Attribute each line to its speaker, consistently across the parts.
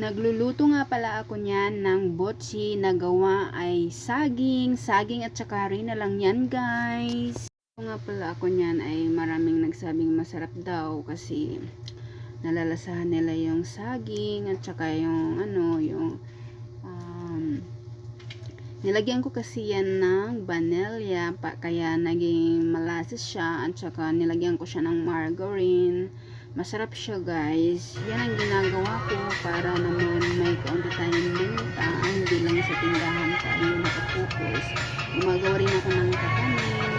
Speaker 1: Nagluluto nga pala ako niyan ng botsi na gawa ay saging, saging at saka rin na lang yan guys. Ito nga pala ako niyan ay maraming nagsabing masarap daw kasi nalalasahan nila yung saging at saka yung ano, yung nilagyan ko kasi yan ng vanilla pa, kaya naging malasis siya at saka nilagyan ko siya ng margarine. Masarap siya guys. Yan ang ginagawa ko para naman may kaunti tayong benta hindi lang sa tindahan tayo nakapokus gumagawa rin ako ng kakanin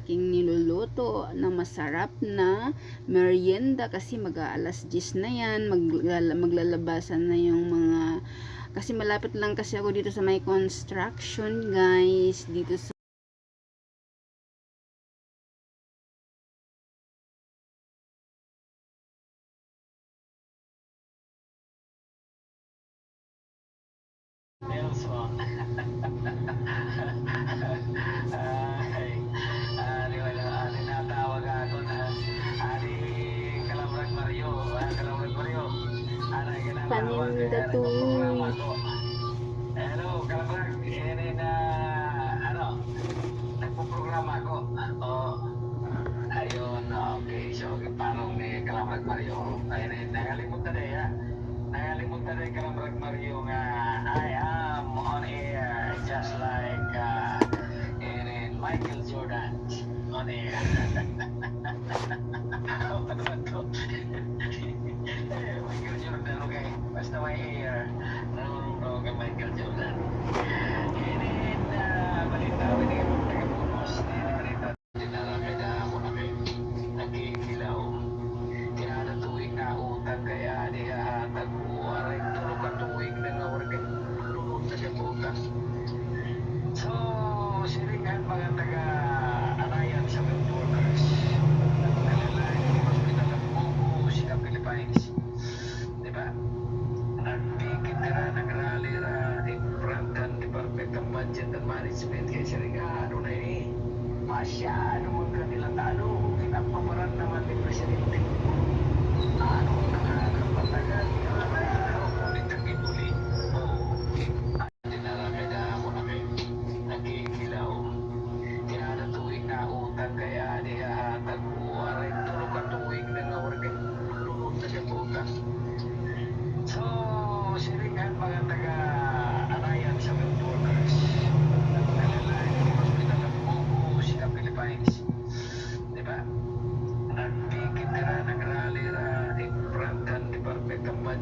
Speaker 1: aking niluluto na masarap na merienda kasi mag-aalas 10 na yan maglala- maglalabasan na yung mga kasi malapit lang kasi ako dito sa may construction guys dito sa
Speaker 2: Nelson. Ay,
Speaker 1: Paninda to.
Speaker 2: Hello, Kalamrag. Ini na ano? Nagpo-programa ako. Oh. Ayun, okay. So, parang ni Kalamrag Mario.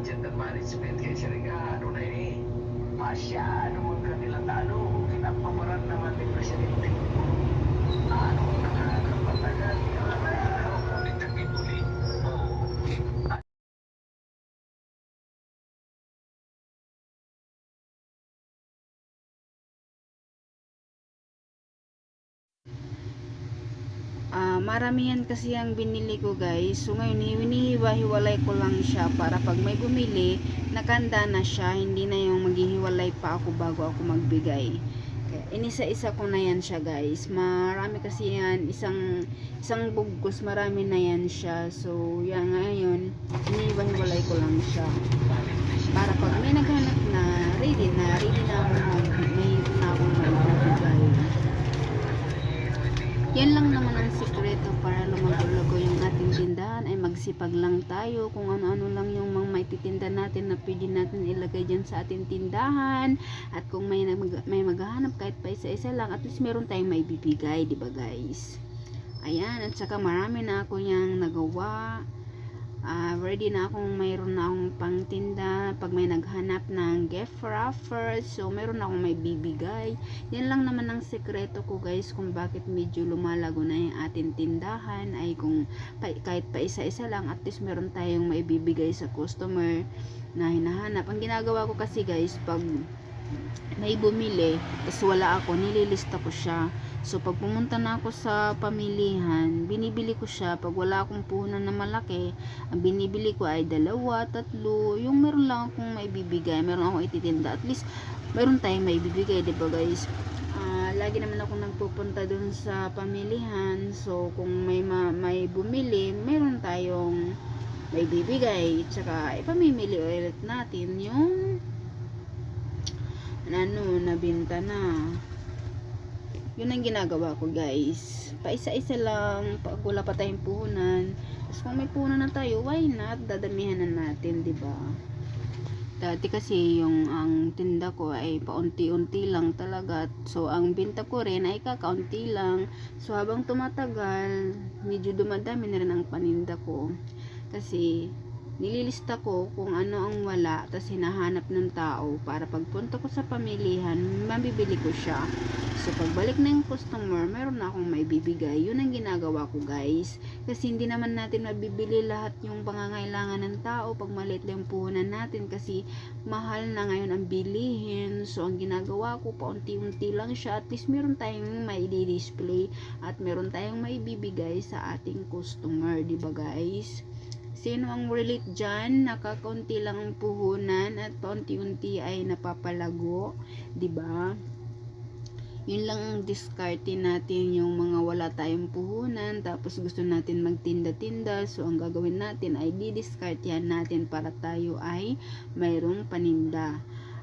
Speaker 2: Budget and Management kaya siringan na eh. Masyado mong kanilang talo. Kinapamaran naman ni Presidente. Ano nakakapatagal?
Speaker 1: Marami yan kasi ang binili ko guys. So ngayon hinihiwa-hiwalay ko lang siya para pag may bumili, nakanda na siya, hindi na yung maghihiwalay pa ako bago ako magbigay. Inisa-isa ko na yan siya guys. Marami kasi yan, isang isang bugkos marami na yan siya. So yan ngayon, hinihiwa-hiwalay ko lang siya. Para pag may naghanap na, ready na, ready na ako may na ako magbibigay. Yan lang naman ang sikreto para lumago-lago yung ating tindahan. Ay magsipag lang tayo. Kung ano-ano lang yung mga maititinda natin na pwede natin ilagay dyan sa ating tindahan. At kung may, may maghahanap kahit pa isa-isa lang at least meron tayong may bibigay, di ba guys? Ayan, at saka marami na ako niyang nagawa ah, ready na akong mayroon na akong pangtinda. Pag may naghanap ng gift wrapper so mayroon na akong may bibigay. Yan lang naman ang sekreto ko guys kung bakit medyo lumalago na yung ating tindahan. Ay kung pa, kahit pa isa-isa lang at least meron tayong may bibigay sa customer na hinahanap. Ang ginagawa ko kasi guys pag may bumili tapos wala ako nililista ko siya So, pag pumunta na ako sa pamilihan, binibili ko siya. Pag wala akong puhunan na malaki, ang binibili ko ay dalawa, tatlo. Yung meron lang akong maibibigay, meron akong ititinda. At least, meron tayong maibibigay, di ba guys? Ah, lagi naman ako nagpupunta dun sa pamilihan. So, kung may, ma- may bumili, meron tayong may bibigay. Tsaka, ipamimili ulit natin yung ano, nabinta na. Yun ang ginagawa ko guys. Paisa-isa lang pag wala pa tayong puhunan. Tapos kung may puhunan na tayo why not? Dadamihan na natin ba? Dati kasi yung ang tinda ko ay paunti-unti lang talaga. So ang binta ko rin ay kakaunti lang. So habang tumatagal medyo dumadami na rin ang paninda ko. Kasi nililista ko kung ano ang wala tapos hinahanap ng tao para pagpunta ko sa pamilihan mabibili ko siya. So pagbalik na yung customer meron na akong may bibigay. Yun ang ginagawa ko guys. Kasi hindi naman natin mabibili lahat yung pangangailangan ng tao pag maliit lang puhunan natin. Kasi mahal na ngayon ang bilihin. So ang ginagawa ko paunti-unti lang siya. At least meron tayong may display at meron tayong may bibigay sa ating customer ba guys Sino ang relate dyan? Nakakaunti lang ang puhunan at paunti-unti ay napapalago. ba? Yun lang ang diskarte natin yung mga wala tayong puhunan tapos gusto natin magtinda-tinda so ang gagawin natin ay didiskartehan natin para tayo ay mayroong paninda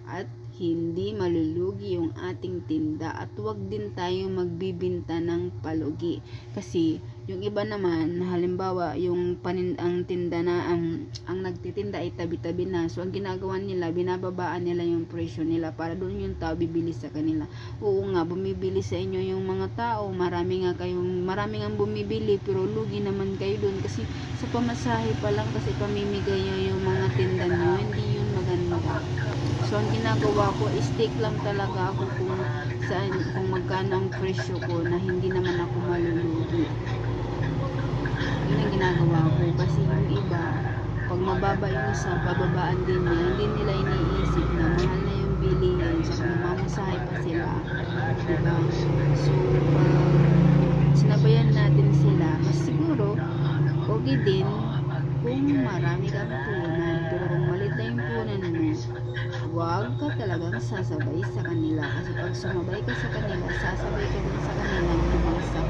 Speaker 1: at hindi malulugi yung ating tinda at wag din tayo magbibinta ng palugi kasi yung iba naman halimbawa yung panin ang tinda na ang ang nagtitinda ay tabi-tabi na. So ang ginagawa nila binababaan nila yung presyo nila para doon yung tao bibili sa kanila. Oo nga bumibili sa inyo yung mga tao. Marami nga kayong marami nga bumibili pero lugi naman kayo doon. Kasi sa pamasahe pa lang kasi pamimigay yung mga tinda nyo hindi yun maganda. So, ang ginagawa ko, stick lang talaga ako kung saan, kung magkano ang presyo ko na hindi naman ako malulugi. Yun ang ginagawa ko. Kasi yung iba, pag mababa yung isa, bababaan din niya. Hindi nila iniisip na mahal na yung bilihin. So, mamasahe pa sila. Diba? So, pag sinabayan natin sila, mas siguro, okay din kung marami kang punan. Pero kung malit na yung punan mo, huwag ka talagang sasabay sa kanila. Kasi pag sumabay ka sa kanila, sasabay ka din sa kanila ng bagsak